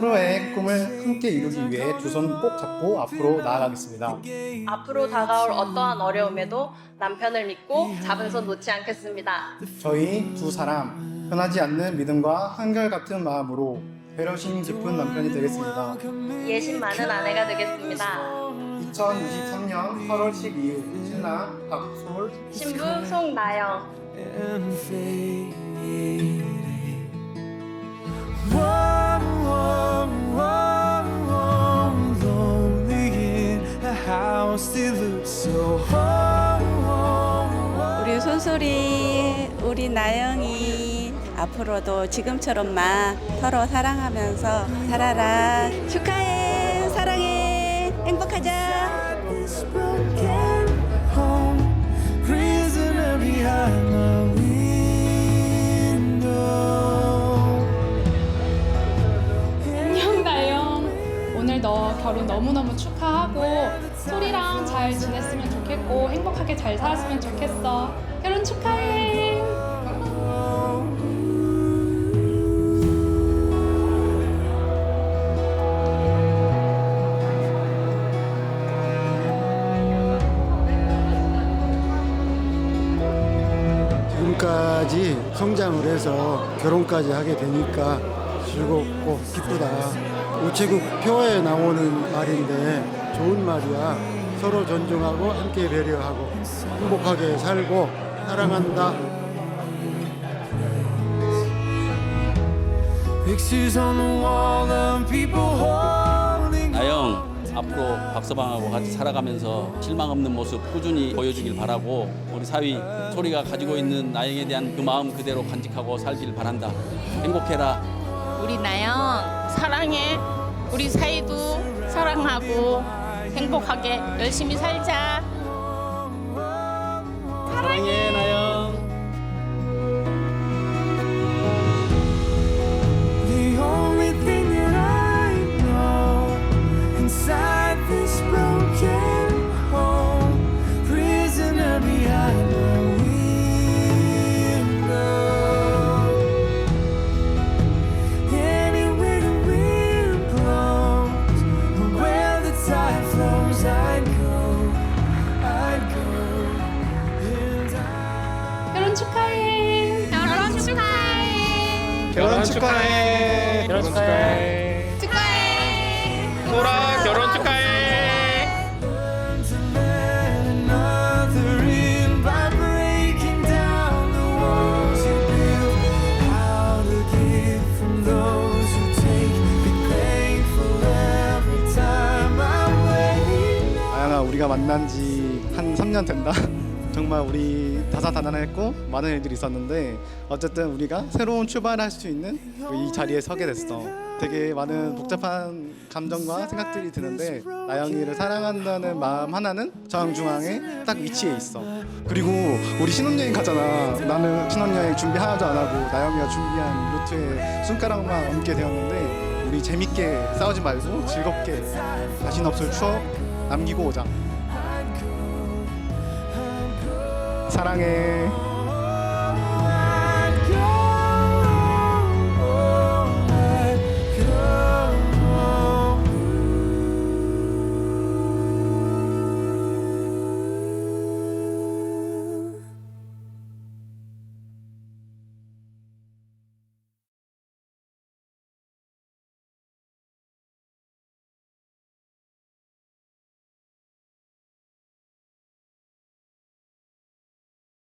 서로의 꿈을 함께 이루기 위해 두 손 꼭 잡고 앞으로 나아가겠습니다. 앞으로 다가올 어떠한 어려움에도 남편을 믿고 잡은 손 놓지 않겠습니다. 저희 두 사람 변하지 않는 믿음과 한결같은 마음으로 배려심 깊은 남편이 되겠습니다. 예심 많은 아내가 되겠습니다. 2023년 8월 12일 신랑 박솔 신부 송나영 우리 손소리, 우리 나영이 앞으로도 지금처럼만 서로 사랑하면서 살아라. 축하해, 사랑해, 행복하자. 안녕 나영 오늘 너 결혼 너무너무 축하하고 소리랑 잘 지냈으면 좋겠고 행복하게 잘 살았으면 좋겠어 결혼 축하해 지금까지 성장을 해서 결혼까지 하게 되니까 즐겁고 기쁘다. 우체국 표에 나오는 말인데 좋은 말이야. 서로 존중하고 함께 배려하고 행복하게 살고 사랑한다. Pictures on the wall of people holding 나영 앞으로 박서방하고 같이 살아가면서 실망 없는 모습 꾸준히 보여주길 바라고 우리 사위 소리가 가지고 있는 나영에 대한 그 마음 그대로 간직하고 살길 바란다. 행복해라. 우리 나영 사랑해. 우리 사이도 사랑하고 행복하게 열심히 살자. 사랑해 결혼 축하해. 결혼 축하해. 축하해. 소라 결혼 축하해. 우리가 만난 지 한 3년 된다. 정말 우리 다사다난했고 많은 일들이 있었는데 어쨌든 우리가 새로운 출발할 수 있는 이 자리에 서게 됐어. 되게 많은 복잡한 감정과 생각들이 드는데 나영이를 사랑한다는 마음 하나는 정중앙에 딱 위치해 있어. 그리고 우리 신혼여행 가잖아. 나는 신혼여행 준비 하나도 안 하고 나영이가 준비한 루트에 손가락만 얹게 되었는데 우리 재밌게 싸우지 말고 즐겁게 자신 없을 추억 남기고 오자. 사랑해.